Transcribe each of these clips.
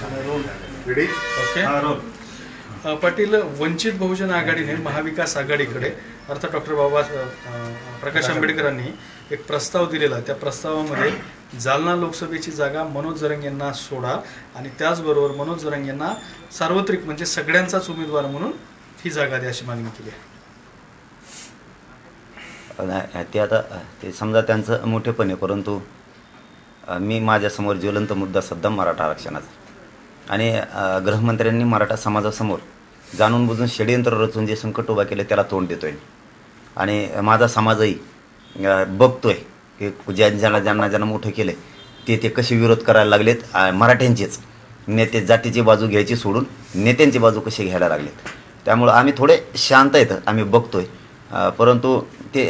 Ready okay हा role अ, पाटील वंचित बहुजन आघाडीने महाविकास आघाडीकडे अर्थात डॉक्टर बाबा प्रकाश आंबेडकरांनी एक प्रस्ताव दिलेला त्या प्रस्तावामध्ये जालना लोकसभेची जागा मनोज जरंग यांना सोडा आणि त्याचबरोबर मनोज जरंग यांना सार्वत्रिक म्हणजे सगळ्यांचाच उमेदवार म्हणून ही जागा द्या अशी मागणी केली आहे. ते आता ते समजा त्यांचं मोठेपण आहे परंतु मी माझ्यासमोर ज्वलंत मुद्दा सध्या मराठा आरक्षणाचा. आणि गृहमंत्र्यांनी मराठा समाजासमोर जाणून बुजून षडयंत्र रचून जे संकट उभा केलं त्याला तोंड देतोय. आणि माझा समाजही बघतोय की ज्या ज्यांना ज्यांना ज्यांना मोठं केलं ते ते कसे विरोध करायला लागलेत मराठ्यांचेच. नेते जातीची बाजू घ्यायची सोडून नेत्यांची बाजू कशी घ्यायला लागलेत. त्यामुळं आम्ही थोडे शांत आहेत आम्ही बघतोय. परंतु ते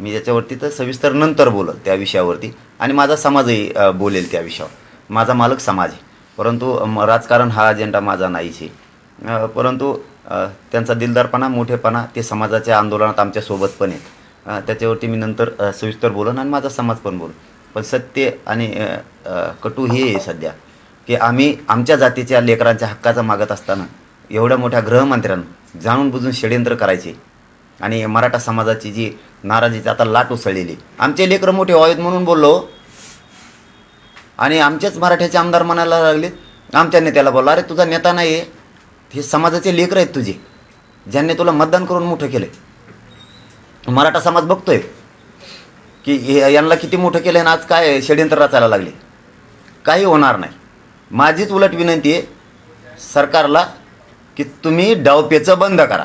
मी ज्याच्यावरती तर सविस्तर नंतर बोलत त्या विषयावरती. आणि माझा समाजही बोलेल त्या विषयावर. माझा मालक समाज आहे. परंतु राजकारण हा अजेंडा माझा नाहीच आहे परंतु त्यांचा दिलदारपणा मोठेपणा ते समाजाच्या आंदोलनात आमच्यासोबत पण आहेत. त्याच्यावरती मी नंतर सविस्तर बोलन आणि माझा समाज पण बोल पण सत्य आणि कटू हे आहे सध्या की आम्ही आमच्या जातीच्या लेकरांच्या हक्काचा मागत असताना एवढ्या मोठ्या गृहमंत्र्यांना जाणून बुजून षडयंत्र करायचे. आणि मराठा समाजाची जी नाराजीची आता लाट उसळलेली आमचे लेकरं मोठे व्हावेत म्हणून बोललो. आणि आमचेच मराठ्याचे आमदार म्हणायला लागले आमच्या नेत्याला बोलला अरे तुझा नेता नाही आहे हे समाजाचे लेकर आहेत तुझे. ज्यांनी तुला मतदान करून मोठं केलं मराठा समाज बघतोय की यांना किती मोठं केलं आणि आज काय षडयंत्र रचायला लागले. काही होणार नाही. माझीच उलट विनंती आहे सरकारला की तुम्ही डावपेचं बंद करा.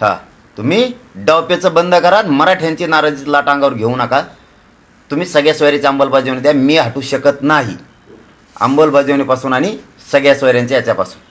हां तुम्ही डावपेचं बंद करा मराठ्यांची नाराजी लाट अंगावर घेऊ नका. तुम्ही सगळ्या सोयरीची अंमलबजावणी द्या. मी हटू शकत नाही. अंमलबजावणीपासून आणि सगळ्या सोयऱ्यांच्या याच्यापासून.